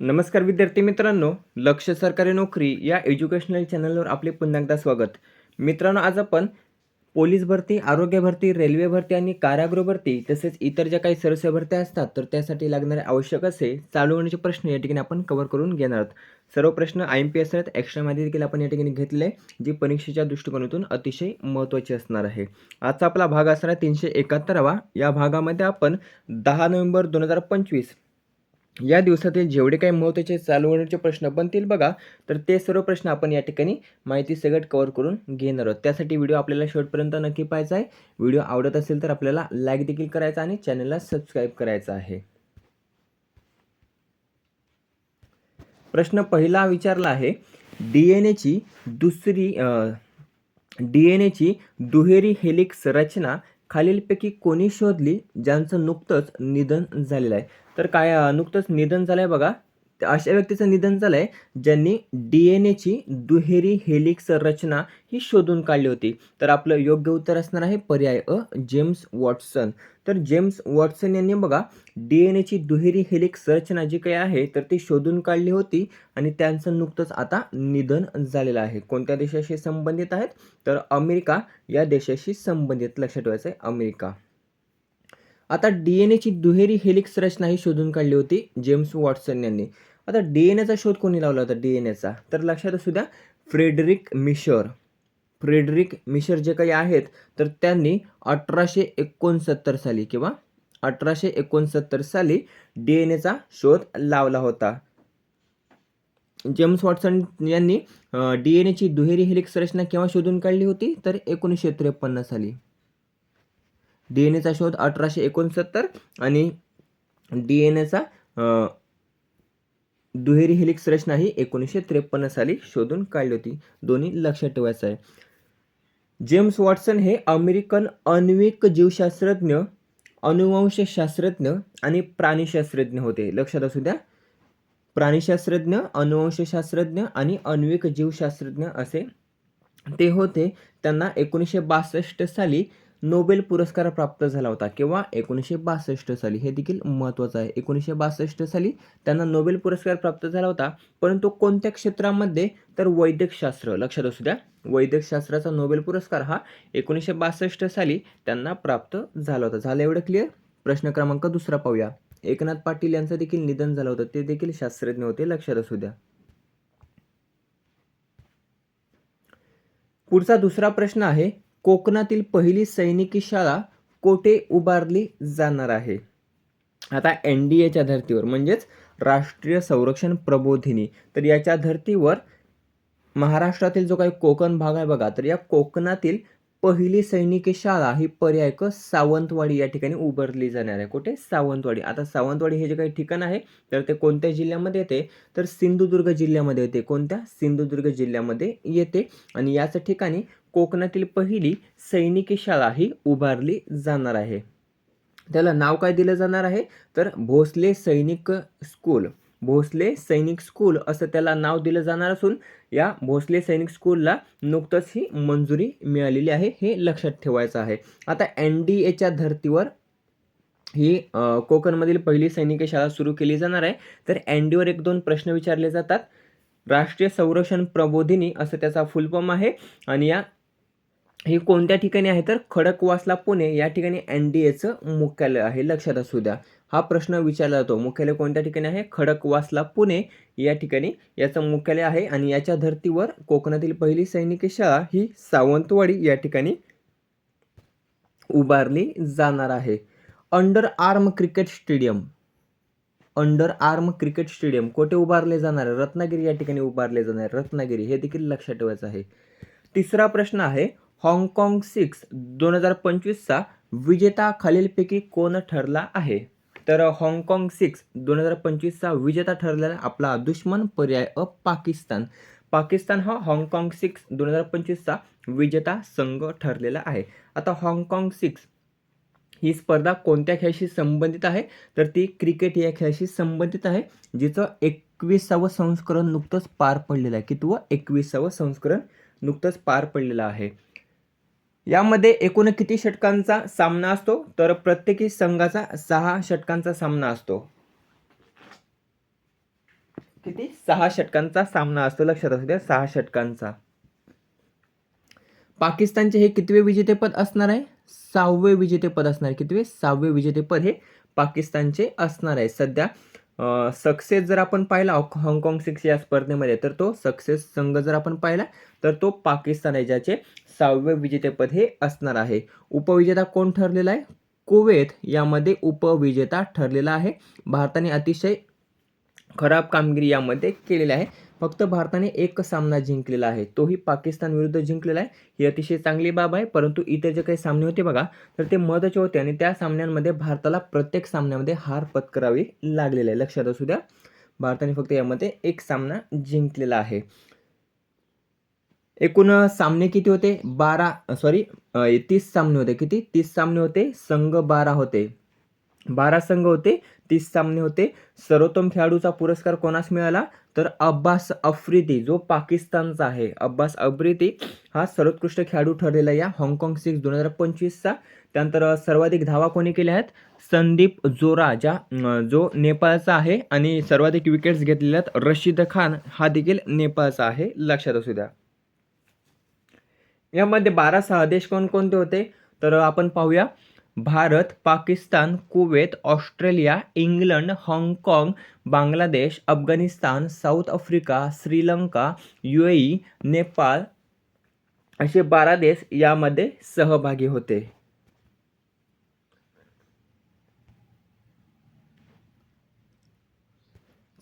नमस्कार विद्यार्थी मित्रांनो लक्ष सरकारी नोकरी या एज्युकेशनल चॅनलवर आपले पुन्हा एकदा स्वागत. मित्रांनो आज आपण पोलीस भरती आरोग्य भरती रेल्वे भरती आणि कारागृह भरती तसेच इतर ज्या काही सरस्य भरत्या असतात तर त्यासाठी लागणारे आवश्यक असे चालू होण्याचे प्रश्न या ठिकाणी आपण कव्हर करून घेणार आहोत. सर्व प्रश्न आय एम पी एस आहेत. एक्स्ट्रा माहिती देखील आपण या ठिकाणी घेतले जी परीक्षेच्या दृष्टिकोनातून अतिशय महत्त्वाची असणार आहे. आजचा आपला भाग असणार आहे तीनशे एकाहत्तरावा. या भागामध्ये आपण दहा नोव्हेंबर दोन हजार पंचवीस या दिवसातील जेवढे काही महत्त्वाचे चालू होण्याचे प्रश्न बनतील बघा तर ते सर्व प्रश्न आपण या ठिकाणी माहिती सगळं कव्हर करून घेणार आहोत. त्यासाठी व्हिडिओ आपल्याला शेवटपर्यंत नक्की पाहायचा आहे. व्हिडिओ आवडत असेल तर आपल्याला लाईक देखील करायचा आणि चॅनलला सबस्क्राईब करायचा आहे. प्रश्न पहिला विचारला आहे डी एन एची दुसरी डी एन एची दुहेरी हेलिक्स रचना खालीलपैकी कोणी शोधली ज्यांचं नुकतंच निधन झालेलं आहे? तर काय नुकतंच निधन झालं आहे बघा अशा व्यक्तीचं निधन झालं आहे ज्यांनी डी एन एची दुहेरी हेलिक्स रचना ही शोधून काढली होती. तर आपलं योग्य उत्तर असणार आहे पर्याय अ जेम्स वॉटसन. तर जेम्स वॉटसन यांनी बघा डी एन एची दुहेरी हेलिक्स रचना जी काही आहे तर ती शोधून काढली होती आणि त्यांचं नुकतंच आता निधन झालेलं आहे. कोणत्या देशाशी संबंधित आहेत? तर अमेरिका या देशाशी संबंधित. लक्षात ठेवायचं आहे अमेरिका. आता डी एन एची दुहेरी हेलिक्स रचना ही शोधून काढली होती जेम्स वॉटसन यांनी. आता डी एन एचा शोध कोणी लावला होता डी एन एचा तर लक्षात असू द्या फ्रेडरिक मिशर. फ्रेडरिक मिशर जे काही आहेत तर त्यांनी अठराशे एकोणसत्तर साली किंवा अठराशे एकोणसत्तर साली डी एन एचा शोध लावला होता. जेम्स वॉटसन यांनी डी एन एची दुहेरी हेलिक्स रचना केव्हा शोधून काढली होती? तर एकोणीसशे त्रेपन्न साली. डी एन एचा शोध अठराशे एकोणसत्तर आणि डी एन एचा दुहेरी हेलिक्स रचना ही एकोणीसशे त्रेपन्न साली शोधून काढली होती. दोन्ही लक्षात ठेवायचं आहे. जेम्स वॉटसन हे अमेरिकन आण्विक जीवशास्त्रज्ञ अनुवंशशास्त्रज्ञ आणि प्राणीशास्त्रज्ञ होते. लक्षात असू द्या. प्राणीशास्त्रज्ञ अनुवंशशास्त्रज्ञ आणि आण्विक जीवशास्त्रज्ञ असे ते होते. त्यांना एकोणीसशे बासष्ट साली नोबेल पुरस्कार प्राप्त झाला होता किंवा एकोणीसशे बासष्ट साली हे देखील महत्त्वाचं आहे. एकोणीसशे बासष्ट साली त्यांना नोबेल पुरस्कार प्राप्त झाला होता परंतु कोणत्या क्षेत्रामध्ये? तर वैद्यकशास्त्र लक्षात असू द्या. वैद्यकशास्त्राचा नोबेल पुरस्कार हा एकोणीसशे बासष्ट साली त्यांना प्राप्त झाला होता. झालं एवढं क्लिअर प्रश्न क्रमांक दुसरा पाहूया. एकनाथ पाटील यांचं देखील निधन झालं होतं. ते देखील शास्त्रज्ञ होते लक्षात असू द्या. पुढचा दुसरा प्रश्न आहे कोकणातील पहिली सैनिकी शाळा कोठे उभारली जाणार आहे? आता एन डी एच्या धर्तीवर म्हणजेच राष्ट्रीय संरक्षण प्रबोधिनी. तर याच्या धर्तीवर महाराष्ट्रातील जो काही कोकण भाग आहे बघा तर या कोकणातील पहिली सैनिकी शाळा ही पर्याय क सावंतवाडी या ठिकाणी उभारली जाणार आहे. कुठे? सावंतवाडी. आता सावंतवाडी हे जे काही ठिकाण आहे तर ते कोणत्या जिल्ह्यामध्ये येते? तर सिंधुदुर्ग जिल्ह्यामध्ये येते. कोणत्या? सिंधुदुर्ग जिल्ह्यामध्ये येते. आणि याच ठिकाणी कोकणातील पहिली सैनिकी शाळा ही उभारली जाणार आहे. त्याला नाव काय दिलं जाणार आहे? तर भोसले सैनिक स्कूल. भोसले सैनिक स्कूल असं त्याला नाव दिलं जाणार असून या भोसले सैनिक स्कूलला नुकतंच ही मंजुरी मिळालेली आहे हे लक्षात ठेवायचं आहे. आता एन डी एच्या धर्तीवर ही कोकणमधील पहिली सैनिकी शाळा सुरू केली जाणार आहे. तर एन डीवर एक दोन प्रश्न विचारले जातात. राष्ट्रीय संरक्षण प्रबोधिनी असं त्याचा फुलफॉर्म आहे. आणि या हे कोणत्या ठिकाणी आहे तर खडकवासला पुणे या ठिकाणी एन डी एचं मुख्यालय आहे. लक्षात असू द्या. हा प्रश्न विचारला जातो. मुख्यालय कोणत्या ठिकाणी आहे? खडकवासला पुणे या ठिकाणी याचं मुख्यालय आहे आणि याच्या धर्तीवर कोकणातील पहिली सैनिकी शाळा ही सावंतवाडी या ठिकाणी उभारली जाणार आहे. Under arm cricket stadium. Under arm cricket stadium कोठे उभारले जाणार आहे? रत्नागिरी या ठिकाणी उभारले जाणार आहे. रत्नागिरी हे देखील लक्षात ठेवायचं आहे. तिसरा प्रश्न आहे हाँगकाँग सिक्स दोन हजार पंचवीसचा विजेता खालीलपैकी कोण ठरला आहे? तर हाँगकाँग सिक्स दोन हजार पंचवीसचा विजेता ठरलेला आपला दुश्मन पर्याय अ पाकिस्तान. पाकिस्तान हा हाँगकाँग सिक्स दोन हजार पंचवीसचा विजेता संघ ठरलेला आहे. आता हाँगकाँग सिक्स ही स्पर्धा कोणत्या खेळाशी संबंधित आहे? तर ती क्रिकेट या खेळाशी संबंधित आहे जिचं एकविसावं संस्करण नुकतंच पार पडलेलं आहे. कितवं? एकविसावं संस्करण नुकतंच पार पडलेलं आहे. यामध्ये एकूण किती षटकांचा सामना असतो? तर प्रत्येकी संघाचा सहा षटकांचा सामना असतो. किती? सहा षटकांचा सामना असतो. लक्षात असू द्या सहा षटकांचा. पाकिस्तानचे हे कितवे विजेतेपद असणार आहे? सहावे विजेतेपद असणार कितवे? सहावे विजेतेपद हे पाकिस्तानचे असणार आहे. सध्या सक्सेस जर आपण पाहिला हाँगकाँग सिक्स या स्पर्धेमध्ये तर तो सक्सेस संघ जर आपण पाहिला तर तो पाकिस्तान आहे ज्याचे सहावे विजेतेपद हे असणार आहे. उपविजेता कोण ठरलेला आहे? कुवेत. यामध्ये उपविजेता ठरलेला आहे. भारताने अतिशय खराब कामगिरी यामध्ये केलेली आहे. फक्त भारताने एक सामना जिंकलेला आहे. तोही पाकिस्तान विरुद्ध जिंकलेला आहे. ही अतिशय चांगली बाब आहे. परंतु इतर जे काही सामने होते बघा तर ते महत्त्वाचे होते आणि त्या सामन्यांमध्ये भारताला प्रत्येक सामन्यामध्ये हार पत्करावी लागलेली आहे. लक्षात असू द्या भारताने फक्त यामध्ये एक सामना जिंकलेला आहे. एकूण सामने किती होते? बारा सॉरी तीस सामने होते. किती? तीस सामने होते. संघ बारा होते. बारा संघ होते तीस सामने होते. सर्वोत्तम खेळाडूचा पुरस्कार कोणास मिळाला? तर अब्बास अफ्रिदी जो पाकिस्तानचा आहे. अब्बास अफ्रिदी हा सर्वोत्कृष्ट खेळाडू ठरलेला या हाँगकाँग सिक्स दोन हजार पंचवीसचा. त्यानंतर सर्वाधिक धावा कोणी केल्या आहेत? संदीप जोरा ज्या जो नेपाळचा आहे आणि सर्वाधिक विकेट्स घेतलेल्या आहेत रशीद खान हा देखील नेपाळचा आहे. लक्षात असू द्या. यामध्ये बारा सहा देश कोणकोणते होते? तर आपण पाहूया. Bharat Pakistan Kuwait Australia England हाँगकाँग Bangladesh Afghanistan South Africa Sri Lanka U A Nepal असे बारा देश यामध्ये सहभागी होते.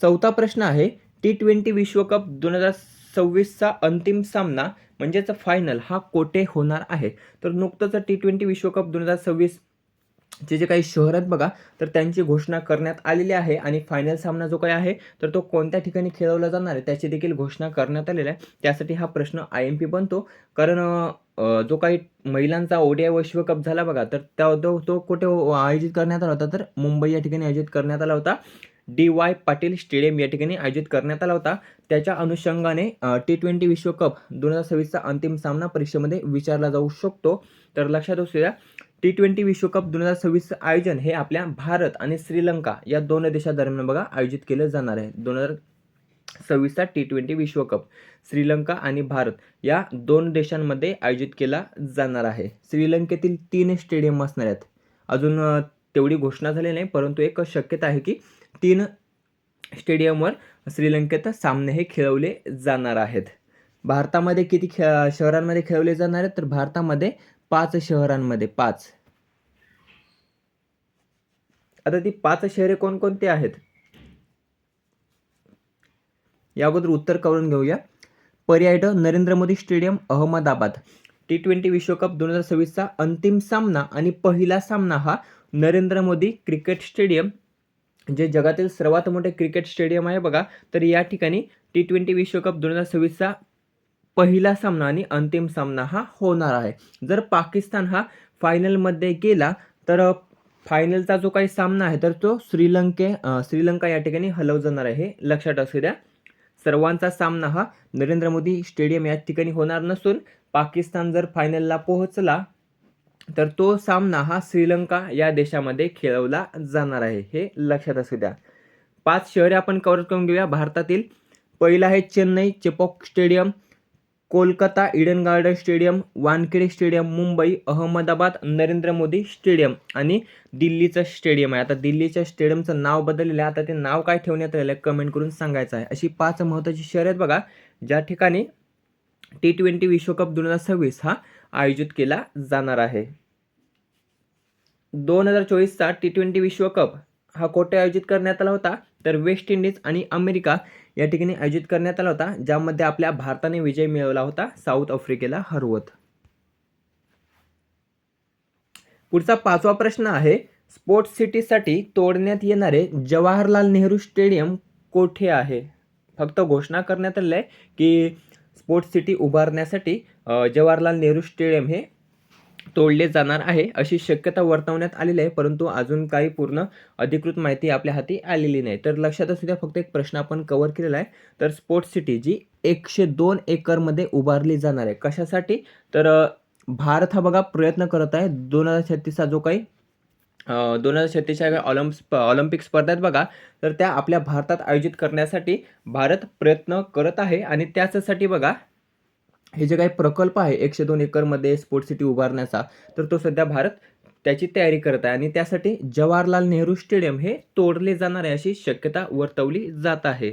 चौथा प्रश्न आहे टी ट्वेंटी विश्वकप दोन हजार सव्वीसचा अंतिम सामना म्हणजेच फायनल हा कोठे होणार आहे? तर नुकतंच टी ट्वेंटी विश्वकप दोन हजार सव्वीस चे जे काही शहर आहेत बघा तर त्यांची घोषणा करण्यात आलेली आहे आणि फायनल सामना जो काही आहे तर तो कोणत्या ठिकाणी खेळवला जाणार आहे त्याची देखील घोषणा करण्यात आलेली आहे. त्यासाठी हा प्रश्न आय एम पी बनतो. कारण जो काही महिलांचा ओडिया विश्वकप झाला बघा तर त्या तो तो कुठे आयोजित करण्यात आला होता तर मुंबई या ठिकाणी आयोजित करण्यात आला होता. डी वाय पाटील स्टेडियम या ठिकाणी आयोजित करण्यात आला होता. त्याच्या अनुषंगाने टी ट्वेंटी विश्वकप दोन हजार सव्वीसचा अंतिम सामना परीक्षेमध्ये विचारला जाऊ शकतो. तर लक्षात असू द्या टी ट्वेंटी विश्वकप दोन हजार सव्वीसचं आयोजन हे आपल्या भारत आणि श्रीलंका या दोन देशादरम्यान बघा आयोजित केलं जाणार आहे. दोन हजार सव्वीसचा टी ट्वेंटी विश्वकप श्रीलंका आणि भारत या दोन देशांमध्ये आयोजित केला जाणार आहे. श्रीलंकेतील तीन स्टेडियम असणार आहेत. अजून तेवढी घोषणा झाली नाही परंतु एक शक्यता आहे की तीन स्टेडियमवर श्रीलंकेत सामने हे खेळवले जाणार आहेत. भारतामध्ये किती खे शहरांमध्ये खेळवले जाणार आहेत? तर भारतामध्ये पाच शहरांमध्ये पाच. आता ती पाच शहरे कोणकोणती आहेत? या अगोदर उत्तर करून घेऊया. पर्याय ड Narendra Modi stadium Ahmedabad. T twenty विश्वकप दोन हजार सव्वीसचा अंतिम सामना आणि पहिला सामना हा नरेंद्र मोदी क्रिकेट स्टेडियम जे जगातील सर्वात मोठे क्रिकेट स्टेडियम आहे बघा. तर या ठिकाणी टी ट्वेंटी विश्वकप दोन हजार सव्वीसचा पहिला सामना आणि अंतिम सामना हा होणार आहे. जर पाकिस्तान हा फायनलमध्ये गेला तर फायनलचा जो काही सामना आहे तर तो श्रीलंके श्रीलंका या ठिकाणी हलव जाणार आहे. हे लक्षात असू द्या. सर्वांचा सामना हा नरेंद्र मोदी स्टेडियम या ठिकाणी होणार नसून पाकिस्तान जर फायनलला पोहोचला तर तो सामना हा श्रीलंका या देशामध्ये खेळवला जाणार आहे. हे लक्षात असू द्या. पाच शहरे आपण कव्हर करून घेऊया. भारतातील पहिलं आहे Chennai Chepauk stadium. Kolkata Eden Garden stadium Wankhede stadium Mumbai Ahmedabad Narendra Modi stadium आणि दिल्लीचं स्टेडियम आहे. आता दिल्लीच्या स्टेडियमचं नाव बदललेलं आहे. आता ते नाव काय ठेवण्यात आलेलं आहे कमेंट करून सांगायचं आहे. अशी पाच महत्त्वाची शर्यत आहेत बघा ज्या ठिकाणी टी ट्वेंटी विश्वकप दोन हजार सव्वीस हा आयोजित केला जाणार आहे. दोन हजार चोवीसचा टी ट्वेंटी विश्वकप हा कोठे आयोजित करण्यात आला होता? तर वेस्ट इंडिज आणि अमेरिका या ठिकाणी आयोजित करण्यात आला होता ज्यामध्ये आपल्या भारताने विजय मिळवला होता साऊथ आफ्रिकेला हरवत. पुढचा पाचवा प्रश्न आहे स्पोर्ट्स सिटीसाठी तोडण्यात येणारे जवाहरलाल नेहरू स्टेडियम कोठे आहे? फक्त घोषणा करण्यात आली आहे की स्पोर्ट्स सिटी उभारण्यासाठी जवाहरलाल नेहरू स्टेडियम हे तोडले जाणार आहे अशी शक्यता वर्तवण्यात आलेली आहे परंतु अजून काही पूर्ण अधिकृत माहिती आपल्या हाती आलेली नाही. तर लक्षात असू द्या फक्त एक प्रश्न आपण कव्हर केलेला आहे. तर स्पोर्ट्स सिटी जी एकशे दोन एकरमध्ये उभारली जाणार आहे. कशासाठी? तर भारत हा बघा प्रयत्न करत आहे. दोन हजार छत्तीसचा जो काही दोन हजार छत्तीसच्या ऑलिम्प ऑलिम्पिक स्पर्धा आहेत बघा तर त्या आपल्या भारतात आयोजित करण्यासाठी भारत प्रयत्न करत आहे. आणि त्याचसाठी बघा हे जे काही प्रकल्प आहे एकशे दोन एकरमध्ये स्पोर्ट सिटी उभारण्याचा तर तो सध्या भारत त्याची तयारी करत आहे. आणि त्यासाठी जवाहरलाल नेहरू स्टेडियम हे तोडले जाणार आहे अशी शक्यता वर्तवली जात आहे.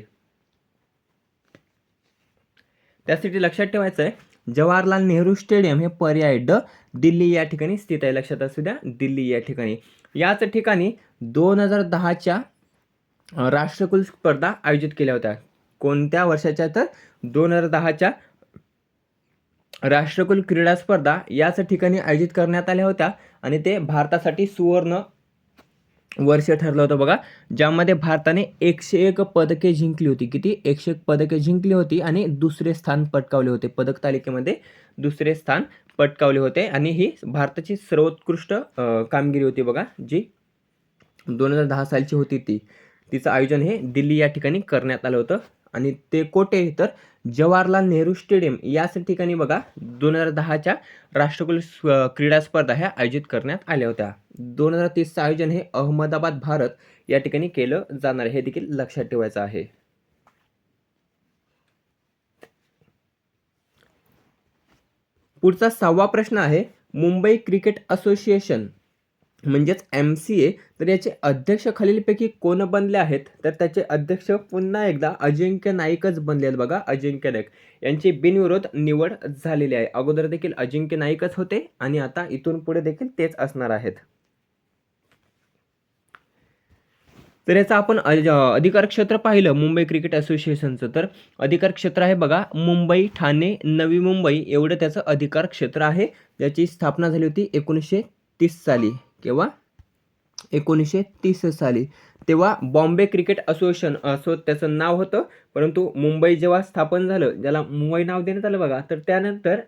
त्यासाठी लक्षात ठेवायचं आहे जवाहरलाल नेहरू स्टेडियम हे पर्याय ड दिल्ली या ठिकाणी स्थित आहे. लक्षात असू द्या दिल्ली या ठिकाणी. याच ठिकाणी दोन हजार दहाच्या राष्ट्रकुल स्पर्धा आयोजित केल्या होत्या. कोणत्या वर्षाच्या तर? दोन हजार दहाच्या राष्ट्रकुल क्रीडा स्पर्धा याच ठिकाणी आयोजित करण्यात आल्या होत्या आणि ते भारतासाठी सुवर्ण वर्ष ठरलं होतं बघा. ज्यामध्ये भारताने एकशे एक पदके जिंकली होती. किती? एकशे एक पदके जिंकली होती आणि दुसरे स्थान पटकावले होते. पदक तालिकेमध्ये दुसरे स्थान पटकावले होते आणि ही भारताची सर्वोत्कृष्ट कामगिरी होती बघा जी दोन हजार दहा सालची होती ती. तिचं आयोजन हे दिल्ली या ठिकाणी करण्यात आलं होतं. आणि ते कोठे? तर जवाहरलाल नेहरू स्टेडियम याच ठिकाणी बघा दोन हजार दहाच्या राष्ट्रकुल क्रीडा स्पर्धा ह्या आयोजित करण्यात आल्या होत्या. दोन हजार तीसचं आयोजन हे अहमदाबाद भारत या ठिकाणी केलं जाणार हे देखील लक्षात ठेवायचं आहे. पुढचा सहावा प्रश्न आहे मुंबई क्रिकेट असोसिएशन. म्हणजेच एम सी ए तर याचे अध्यक्ष खालीलपैकी कोण बनले आहेत? तर त्याचे अध्यक्ष पुन्हा एकदा अजिंक्य नाईकच बनले आहेत बघा अजिंक्य नाईक. यांची बिनविरोध निवड झालेली आहे. अगोदर देखील अजिंक्य नाईकच होते आणि आता इथून पुढे देखील तेच असणार आहेत. तर याचं आपण अज- अधिकार क्षेत्र पाहिलं मुंबई क्रिकेट असोसिएशनचं. तर अधिकार क्षेत्र आहे बघा मुंबई ठाणे नवी मुंबई एवढं त्याचं अधिकार क्षेत्र आहे. ज्याची स्थापना झाली होती एकोणीसशे तीस साली. केव्हा? एकोणीसशे तीस साली. तेव्हा बॉम्बे क्रिकेट असोसिएशन असो त्याचं नाव होतं परंतु मुंबई जेव्हा स्थापन झालं ज्याला मुंबई नाव देण्यात आलं बघा तर त्यानंतर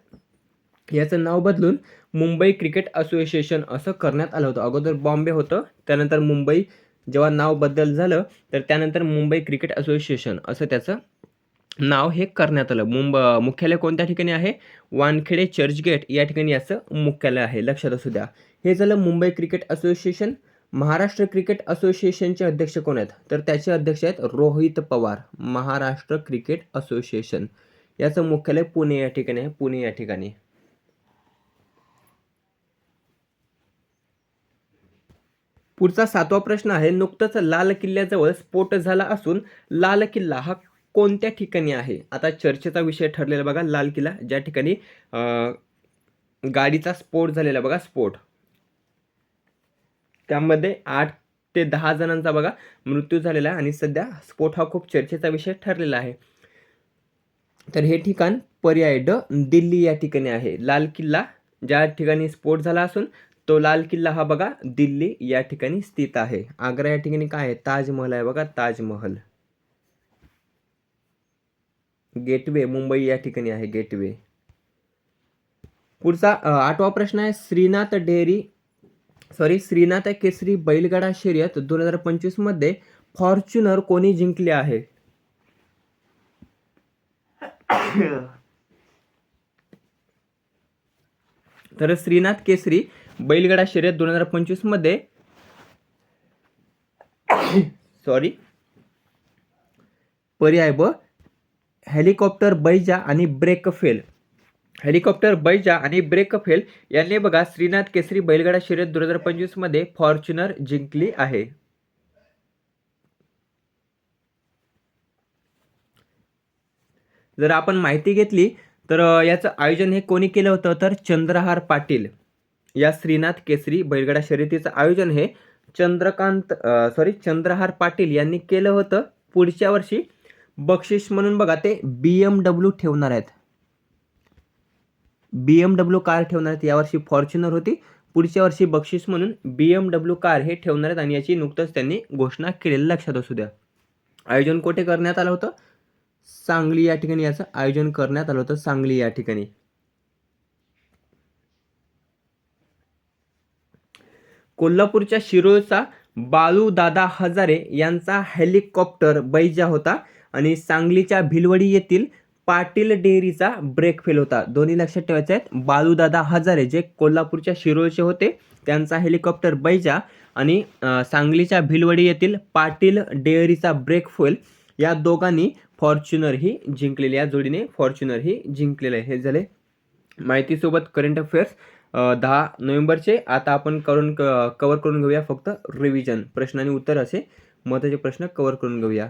याचं नाव बदलून मुंबई क्रिकेट असोसिएशन असं करण्यात आलं होतं. अगोदर बॉम्बे होतं त्यानंतर मुंबई जेव्हा नाव बदल झालं तर त्यानंतर मुंबई क्रिकेट असोसिएशन असं त्याचं नाव हे करण्यात आलं. मुंब मुख्यालय कोणत्या ठिकाणी आहे? वानखेडे चर्चगेट या ठिकाणी याचं मुख्यालय आहे लक्षात असू द्या. हे झालं Mumbai cricket association. Maharashtra cricket असोसिएशनचे अध्यक्ष कोण आहेत? तर त्याचे अध्यक्ष आहेत रोहित पवार महाराष्ट्र क्रिकेट असोसिएशन. याचं मुख्यालय पुणे या ठिकाणी आहे. पुणे या ठिकाणी. पुढचा सातवा प्रश्न आहे. नुकतंच लाल किल्ल्याजवळ स्फोट झाला असून लाल किल्ला हा कोणत्या ठिकाणी आहे? आता चर्चेचा विषय ठरलेला बघा. लाल किल्ला ज्या ठिकाणी गाडीचा स्फोट झालेला बघा. स्फोट. त्यामध्ये आठ ते दहा जणांचा बघा मृत्यू झालेला आहे आणि सध्या स्फोट हा खूप चर्चेचा विषय ठरलेला आहे. तर हे ठिकाण पर्याय ड दिल्ली या ठिकाणी आहे. लाल किल्ला ज्या ठिकाणी स्फोट झाला असून तो लाल किल्ला हा बघा दिल्ली या ठिकाणी स्थित आहे. आग्रा या ठिकाणी काय आहे? ताजमहल आहे बघा ताजमहल. गेटवे मुंबई या ठिकाणी आहे गेटवे. पुढचा आठवा प्रश्न आहे. श्रीनाथ डेअरी सॉरी श्रीनाथ केसरी बैलगाडा शर्यत दोन हजार पंचवीसमध्ये फॉर्च्युनर कोणी जिंकले आहे? तर श्रीनाथ केसरी बैलगाडा शर्यत दोन हजार पंचवीसमध्ये सॉरी पर्याय ब हेलिकॉप्टर बैजा आणि ब्रेक फेल हेलिकॉप्टर बैजा आणि ब्रेक फेल यांनी बघा श्रीनाथ केसरी बैलगाडा शर्यत दोन हजार पंचवीसमध्ये फॉर्च्युनर जिंकली आहे. जर आपण माहिती घेतली तर याचं आयोजन हे कोणी केलं होतं? तर चंद्रहार पाटील. या श्रीनाथ केसरी बैलगाडा शर्यतीचं आयोजन हे चंद्रकांत सॉरी चंद्रहार पाटील यांनी केलं होतं. पुढच्या वर्षी बक्षीस म्हणून बघा ते बी एम डब्ल्यू ठेवणार आहेत. बी एम डब्ल्यू कार ठेवणार आहेत. यावर्षी फॉर्च्युनर होती. पुढच्या वर्षी बक्षीस म्हणून बी एम डब्ल्यू कार हे ठेवणार आहेत आणि याची नुकतंच त्यांनी घोषणा केलेली लक्षात असू द्या. आयोजन कोठे करण्यात आलं होतं? सांगली या ठिकाणी याचं आयोजन करण्यात आलं होतं सांगली या ठिकाणी. कोल्हापूरच्या शिरोळचा बालू दादा हजारे यांचा हेलिकॉप्टर बैजा होता आणि सांगलीच्या भिलवडी येथील पाटील डेअरीचा ब्रेक फेल होता. दोन्ही लक्षात ठेवायचे आहेत बालूदादा हजारे जे कोल्हापूरच्या शिरोळचे होते त्यांचा हेलिकॉप्टर बैजा आणि सांगलीच्या भिलवडी येथील पाटील डेअरीचा ब्रेक फेल या दोघांनी फॉर्च्युनर ही जिंकलेली या जोडीने फॉर्च्युनर ही जिंकलेलं आहे. हे झाले माहितीसोबत करंट अफेअर्स दहा नोव्हेंबरचे. आता आपण करून कवर करून घेऊया फक्त रिव्हिजन प्रश्न आणि उत्तर असे महत्त्वाचे प्रश्न कवर करून घेऊया.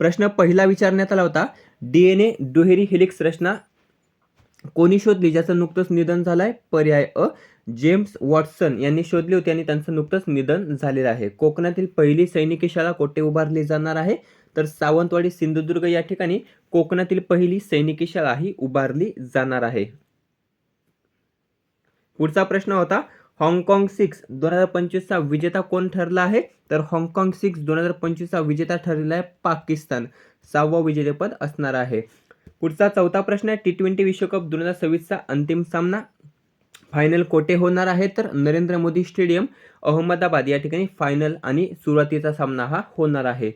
प्रश्न पहिला विचारण्यात आला होता. डी एन ए दुहेरी हेलिक्स रचना कोणी शोधली? ज्याचं नुकतंच निधन झालं आहे पर्याय अ. जेम्स वॉटसन यांनी शोधली होती आणि त्यांचं नुकतंच निधन झालेलं आहे. कोकणातील पहिली सैनिकी शाळा कोठे उभारली जाणार आहे? तर सावंतवाडी सिंधुदुर्ग या ठिकाणी कोकणातील पहिली सैनिकी शाळा ही उभारली जाणार आहे. पुढचा प्रश्न होता हाँगकाँग सिक्स दोन हजार पंचवीसचा विजेता कोण ठरला आहे? तर हाँगकाँग सिक्स दोन हजार पंचवीसचा विजेता ठरलेला आहे पाकिस्तान. सहावं विजेतेपद असणार आहे. पुढचा चौथा प्रश्न आहे टी ट्वेंटी विश्वकप दोन हजार सव्वीसचा अंतिम सामना फायनल कोठे होणार आहे? तर नरेंद्र मोदी स्टेडियम अहमदाबाद. या ठिकाणी फायनल आणि सुरुवातीचा सामना हा होणार आहे.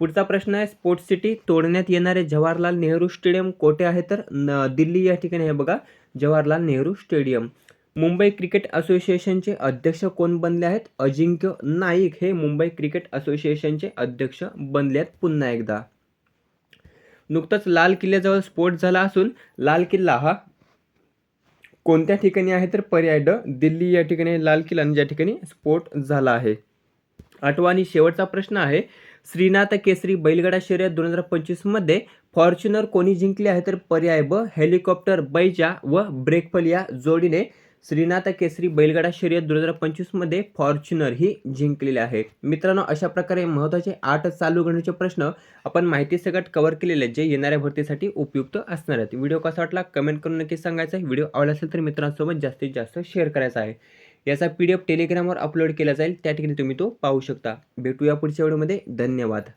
पुढचा प्रश्न आहे स्पोर्ट्स सिटी तोडण्यात येणारे जवाहरलाल नेहरू स्टेडियम कोठे आहे? तर न दिल्ली या ठिकाणी हे बघा जवाहरलाल नेहरू स्टेडियम. मुंबई क्रिकेट असोसिएशनचे अध्यक्ष कोण बनले आहेत? अजिंक्य नाईक हे मुंबई क्रिकेट असोसिएशनचे अध्यक्ष बनले आहेत पुन्हा एकदा. नुकतंच लाल किल्ल्याजवळ स्फोट झाला असून लाल किल्ला हा कोणत्या ठिकाणी आहे तर पर्याय ड दिल्ली या ठिकाणी लाल किल्ला आणि ज्या ठिकाणी स्फोट झाला आहे. आठवा आणि शेवटचा प्रश्न आहे श्रीनाथ केसरी बैलगाडा शर्यत दोन हजार पंचवीसमध्ये फॉर्च्युनर कोणी जिंकले आहे तर पर्याय ब हेलिकॉप्टर बैजा व ब्रेकफल या जोडीने श्रीनाथ केसरी बैलगाडा शर्यत दोन हजार पंचवीसमध्ये फॉर्च्युनर ही जिंकलेले आहे. मित्रांनो अशा प्रकारे महत्त्वाचे आठ चालू घडण्याचे प्रश्न आपण माहिती सगळ्यात कव्हर केलेले आहेत जे येणाऱ्या भरतीसाठी उपयुक्त असणार आहेत. व्हिडिओ कसा वाटला कमेंट करून नक्की सांगायचा आहे. व्हिडिओ आवडला असेल तर मित्रांसोबत जास्तीत जास्त शेअर करायचा आहे. याचा पी डी एफ टेलिग्रामवर अपलोड केला जाईल. त्या ठिकाणी तुम्ही तो पाहू शकता. भेटूया पुढच्या व्हिडिओमध्ये धन्यवाद.